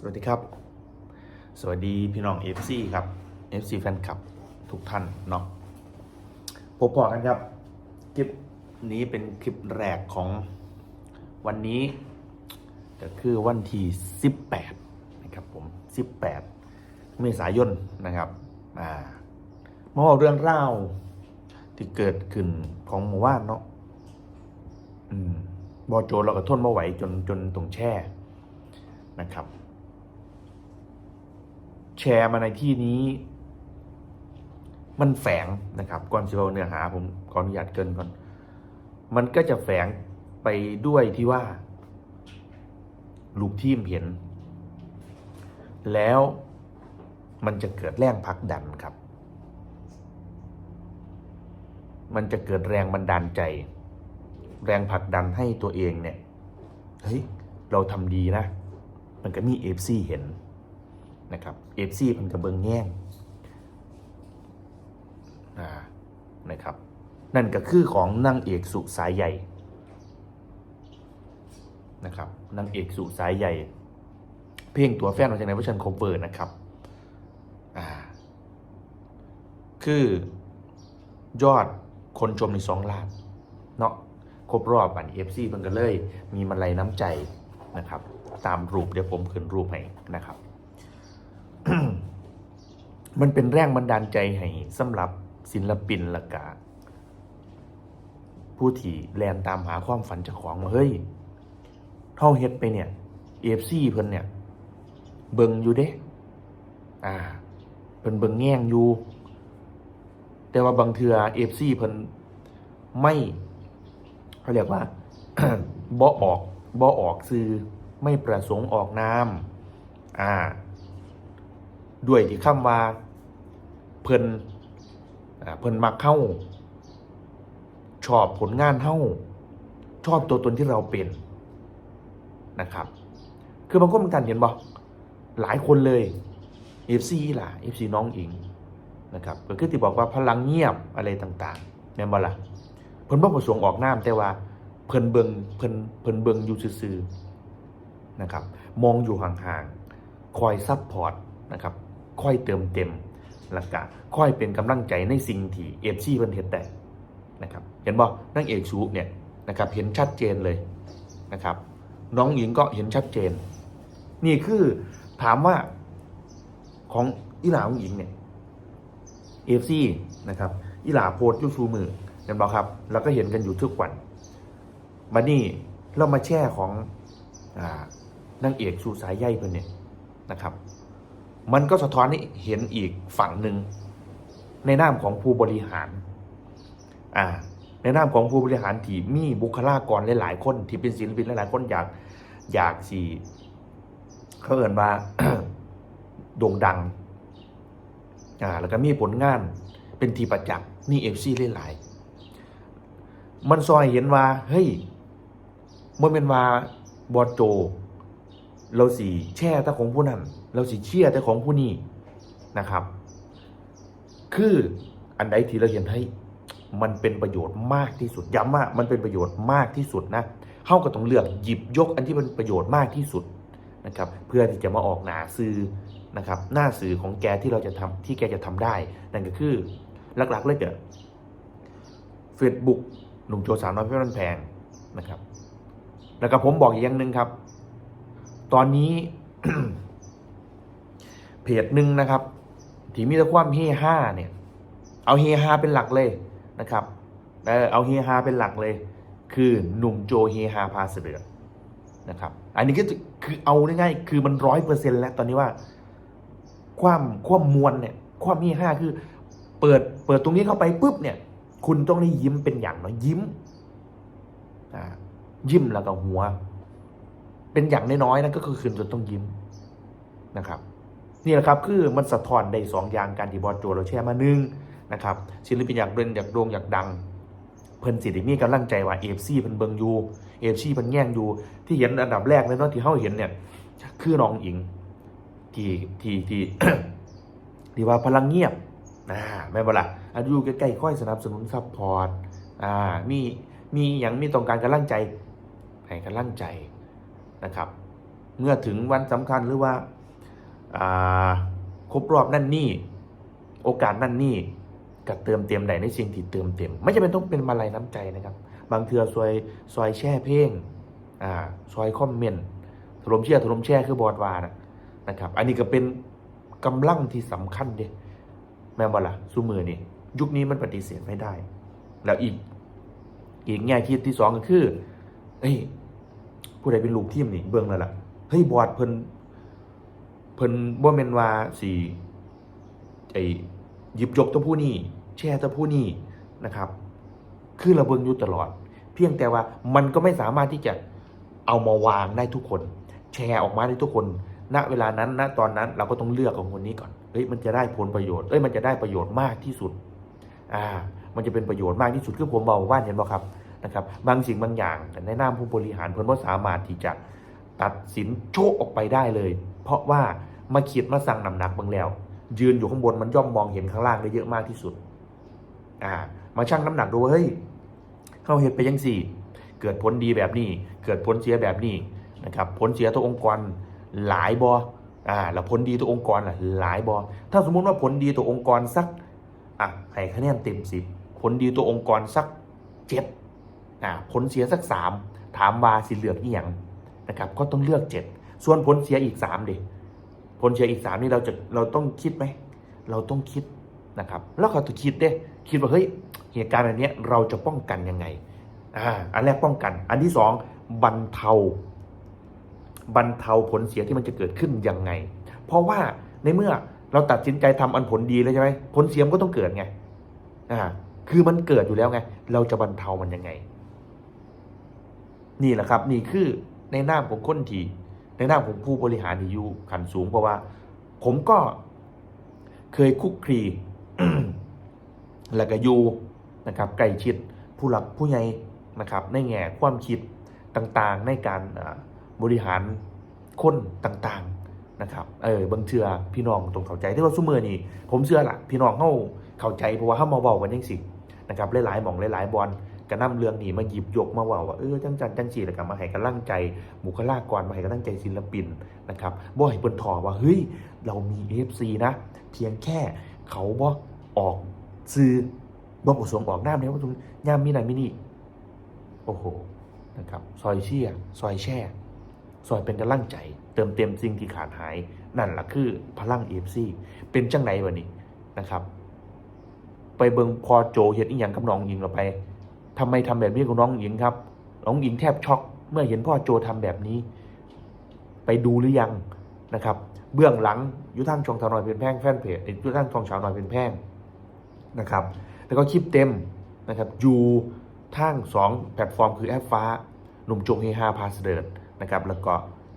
สวัสดีครับ สวัสดีพี่น้อง FC ครับ FC แฟนคลับทุกท่านเนาะพบพอกันครับ คลิปนี้เป็นคลิปแรกของวันนี้ ก็คือวันที่ 18 นะครับผม 18 เมษายนนะครับอ่ามาบอกเรื่องเล่าวที่เกิดขึ้นของหมู่บ้านเนาะอืมบอโจเราก็ทนมาไหวจนจนตรงแช่นะครับ แชร์มาในที่นี้ มันแฝงนะครับ ก่อนจะเอาเนื้อหาผมขออนุญาตเกินก่อน มันก็จะแฝงไปด้วยที่ว่า ลูกทีมเห็น แล้วมันจะเกิดแรงผลักดันครับ มันจะเกิดแรงบันดาลใจ แรงผลักดันให้ตัวเองเนี่ย เฮ้ย เราทำดีนะ มันก็มีเอฟซีเห็น นะครับเอฟซีมันก็เบิงแง่งนะครับ นั่นก็คือของนางเอกสุสายใหญ่นะครับนางเอกสุสายใหญ่ เพลงตัวแฟนมาจากไหนว่าฉันคอเวอร์นะครับอ่าคือยอดคนชมในสองล้านเนาะครบรอบบันเอฟซีมันก็เลย มีมาลัยน้ำใจนะครับ ตามรูปเดี๋ยวผมขึ้นรูปให้นะครับ มันเป็นแรงบันดาลใจให้สำหรับศิลปินละกาผู้ที่แลนตามหาความฝันเจากของว่าเฮ้ยเท่าเฮ็ดไปเนี่ยเอฟซีเพิ่นเนี่ย เบิงอยู่เด้ อ่า เพิ่นเบิงแง่งอยู่ แต่ว่าบางเทือเอฟซีเพิ่นไม่เขาเรียกว่าบ่ออกบ่ออกซื้อไม่ประสงค์ออกนาม อ่า ด้วยที่คำว่า เพิ่นเพิ่นมักเข้าชอบผลงานเฮ้าชอบตัวตนที่เราเป็นนะครับ คือบางคนเหมือนกันเห็นบ่หลายคนเลย FC ล่ะ FC น้องอิงนะครับก็คือที่บอกว่าพลังเงียบอะไรต่างๆ แม่นบ่ล่ะเพิ่นบ่ประสงค์ออกน้ำแต่ว่าเพิ่นเบิงเพิ่นเพิ่นเบิงอยู่ซื่อๆนะครับ มองอยู่ห่างๆ คอยซับพอร์ตนะครับ ค่อยเติมเต็มแล้วก็ค่อยเป็นกำลังใจในสิ่งที่ FC เพิ่นเฮ็ดได้นะครับเห็นบ่นางเอกชูเนี่ยนะครับเห็นชัดเจนเลยนะครับ น้องหญิงก็เห็นชัดเจน นี่คือถามว่าของอีหลาของหญิงเนี่ยเอฟซีนะครับอีหลาโพสต์ยูชูมือเห็นบ่ครับแล้วก็เห็นกันอยู่ทุกวันมานี่เรามาแช่ของอ่านางเอกชูสายใยเพิ่นเนี่ยนะครับ มันก็สะท้อนให้เห็นอีกฝั่งหนึ่งในนามของผู้บริหารอ่าในนามของผู้บริหารที่มีบุคลากรหลายๆคน ที่เป็นศิลปินหลายๆคนอยากอยากสีเขาเอ่นว่าโด่งดังอ่าแล้วก็มีผลงานเป็นทีประจักษ์นี่เอฟซีหลายๆมันซอยเห็นว่าเฮ้ยมันเป็นว่าบอโจ เราสีแช่ต่ของผู้นั้น เราสีเชี่ยแต่ของผู้นี้นะครับ คืออันใดที่เราเห็นให้มันเป็นประโยชน์มากที่สุดย้ำว่ามันเป็นประโยชน์มากที่สุดนะเข้าก็ต้องเลือกหยิบยกอันที่เป็นประโยชน์มากที่สุดนะครับ เพื่อที่จะมาออกหนาซื้อนะครับ หน้าสื่อของแกที่เราจะทำที่แกจะทำได้ นั่นก็คือหลักๆเลยเด้อเฟซบุ๊กหนุ่มโจสาวน้อยเพื่อนแพงนะครับ แล้วก็ผมบอกอีกอย่างหนึ่งครับ ตอนนี้ เพจหนึ่งนะครับที่มีแต่ความเฮห้าเนี่ย เอาเฮฮาเป็นหลักเลยนะครับเออเอาเฮฮาเป็นหลักเลย คือหนุ่มโจเฮฮาพาเสดือนะครับ อันนี้ก็คือเอาง่ายๆคือมันร้อยเปอร์เซ็นต์แล้วตอนนี้ว่า ความความมวลเนี่ย ความเฮฮาคือ เปิดเปิดตรงนี้เข้าไปปุ๊บเนี่ย คุณต้องได้ยิ้มเป็นอย่างน้อยยิ้มอ่ายิ้มแล้วก็หัว เป็นอย่างน้อยๆนั่นก็คือคืนจนต้องยิ้มนะครับ นี่แหละครับคือมันสะท้อนได้สองอย่างการที่บอสโจเราแชร์มาหนึ่งนะครับศิลปินอยากเด่นอยากโด่งอยากดังเพิ่นสิได้มีกำลังใจว่าเอฟซีเพิ่นเบิงอยู่เอฟซีเพิ่นแย่งอยู่ที่เห็นอันดับแรกเลยเนาะที่เฮาเห็นเนี่ยคือน้องอิงที่ที่ที่ที่ว่าพลังเงียบอ่าแม่นบ่ล่ะอันอยู่ใกล้ๆค่อยสนับสนุนซัพพอร์ตอ่ามีมีอย่างมีต้องการกำลังใจให้กำลังใจนะครับ เมื่อถึงวันสำคัญหรือว่า ครบรอบนั่นนี่ โอกาสนั่นนี่ก็เติมเต็มใดในสิ่งที่เติมเต็ม ไม่จำเป็นต้องเป็นมาลัยน้ำใจนะครับ บางเทือซอยซอยแช่เพลงอ่าซอยคอมเมนต์ถล่มเชียถล่มแช่คือบอดวานะนะครับ อันนี้ก็เป็นกำลังที่สำคัญเด้แม่บ่ล่ะสู้มือนี่ยุคนี้มันปฏิเสธไม่ได้ แล้วอีก อีกแง่คิดที่สองก็คือเฮ้ยผู้ใดเป็นลูกทีมนี่เบิ่งแล้วล่ะเฮ้ยบอดเพิ่น เพิ่นบ่แม่นว่าสิไอ้หยิบยกตัวผู้นี้แช่ตัวผู้นี้นะครับ คือเราเบิ่งอยู่ตลอด เพียงแต่ว่ามันก็ไม่สามารถที่จะเอามาวางได้ทุกคน แชร์ออกมาได้ทุกคน ณเวลานั้นณตอนนั้นเราก็ต้องเลือกของคนนี้ก่อนเฮ้ยมันจะได้ผลประโยชน์เอ้ยมันจะได้ประโยชน์มากที่สุดอ่ามันจะเป็นประโยชน์มากที่สุดคือผมบอกว่าเห็นบ่ครับนะครับ บางสิ่งบางอย่างแต่ในนามผู้บริหารเพิ่นบ่สามารถที่จะตัดสินโชคออกไปได้เลย เพราะว่า มาคิดมาสั่งน้ำหนักบางแล้ว ยืนอยู่ข้างบนมันย่อมมองเห็นข้างล่างได้เยอะมากที่สุด อ่า มาชั่งน้ำหนักดูว่าเฮ้ยเข้าเหตุไปยังสี่ เกิดผลดีแบบนี้ เกิดผลเสียแบบนี้นะครับ ผลเสียตัวองค์กรหลายบออ่าแล้วผลดีตัวองค์กรล่ะหลายบอถ้าสมมุติว่าผลดีตัวองค์กรสักอะให้คะแนนเต็มสิบผลดีตัวองค์กรสักเจ็ดอ่าผลเสียสักสามถามว่าสิเหลือกอีหยังนะครับ ก็ต้องเลือกเจ็ดส่วนผลเสียอีกสามเด็ ผลเสียอีกสามนี่เราจะเราต้องคิดไหมเราต้องคิดนะครับ แล้วเขาต้องคิดเด้คิดว่าเฮ้ยเหตุการณ์แบบเนี้เราจะป้องกันยังไงอ่าอันแรกป้องกัน อันที่สองบรรเทาบรรเทาผลเสียที่มันจะเกิดขึ้นยังไง เพราะว่าในเมื่อเราตัดสินใจทำอันผลดีแล้วใช่ไหมผลเสียมันก็ต้องเกิดไงอ่าคือมันเกิดอยู่แล้วไง เราจะบรรเทามันยังไง นี่แหละครับ นี่คือในนามของคนที่ ในนามผู้บริหารที่อยู่ขันสูงเพราะว่า ผมก็เคยคุกคีแล้วก็อยู่นะครับใกล้ชิดผู้หลักผู้ใหญ่นะครับ ในแง่ความคิดต่างๆ ในการบริหารคนต่างๆนะครับ เออบางเชื่อพี่น้องตรงเข้าใจที่ว่าซุมือนี่ผมเชื่อละพี่น้องเข้าเข้าใจเพราะว่าเขามาเว้ากันยังสินะครับหลายๆหมองหลายๆบอล ก็นำเรื่องนี้มาหยิบยกมาว่าว่าเออจังจันจังสีแล้วก็มาให้กำลังใจบุคลากรมาให้กำลังใจศิลปินนะครับบ่ให้เปิ้นถอว่าเฮ้ยเรามี FC นะ เพียงแค่เขาบ่ออกซื้อบ่ประสงค์ออกน้ำเนี่ยว่าตรงย่ามมีนั่นมีนี่โอ้โหนะครับซอยเชี่ยซอยแช่ซอยเป็นกำลังใจ เติมเต็มสิ่งที่ขาดหาย นั่นแหละคือพลัง FC เป็นจังไดวะนี่นะครับ ไปเบิงพอโจเห็นอีหยังกับน้องหญิงเราไป ทำไมทำแบบนี้กับน้องหญิงครับ น้องหญิงแทบช็อกเมื่อเห็นพ่อโจทำแบบนี้ ไปดูหรือยังนะครับ เบื้องหลังยุท่างชองสาวหน้อยเป็นแพ่งแฟนเพจยุท่างชองสาวหน้อยเป็นแพ่งนะครับ แล้วก็คลิปเต็มนะครับอยู่ทางสองแพลตฟอร์มคือแอปฟ้า หนุ่มโจงเฮฮาพาสเดิร์ดนะครับ แล้วก็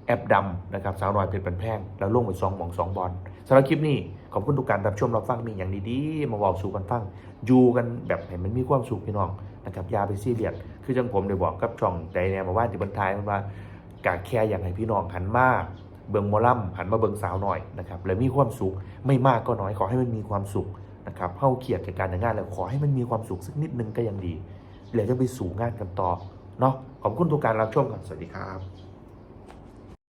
แอปดำนะครับสาวน้อยเพชรป็นแพ่งแล้วลงไปสองหมองสองบอลสำหรับคลิปนี้ ขอบคุณทุกการรับชมรับฟังมีอย่างดีๆ มาเว่าสู่กันฟังอยู่กันแบบให้มันมีความสุขพี่น้อง นะครับยาไปซีเรียสคือจังผมได้บอกกับช่องใจแนวมาว่าที่บรรทายมันว่ากาแค่อย่างให้พี่น้องหันมาเบิงมอลัมหันมาเบิงสาวหน่อยนะครับและมีความสุขไม่มากก็น้อยขอให้มันมีความสุขนะครับเข้าเขียดจากการงานแล้วขอให้มันมีความสุขสักนิดนึงก็ยังดีแล้วจะไปสู่งานกันต่อเนาะขอบคุณทุกการรับชมครับสวัสดีครับ